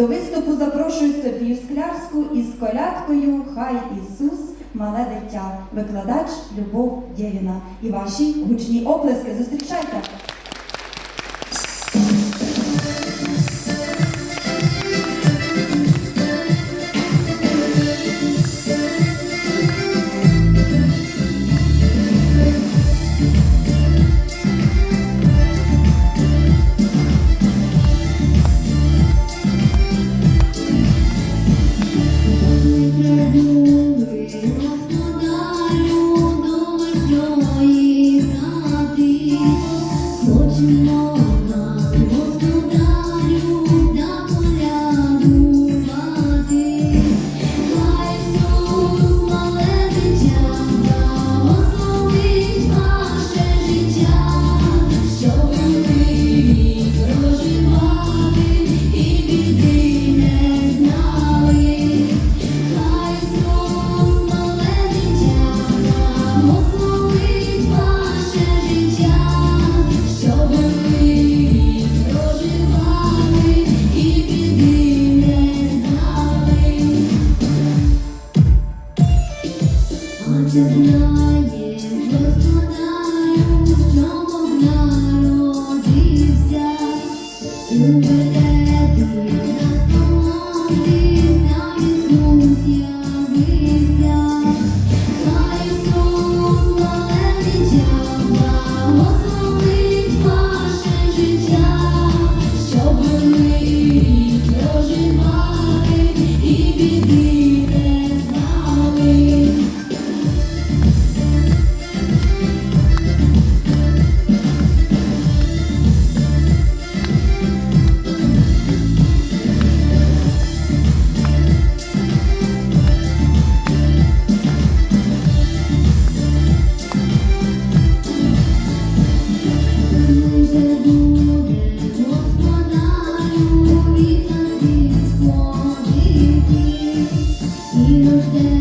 До виступу запрошую Софію Склярську із колядкою Хай Ісус, мале дитя, викладач Любов Дєвіна. І ваші гучні оплески. Зустрічайте! Thank you. birthday.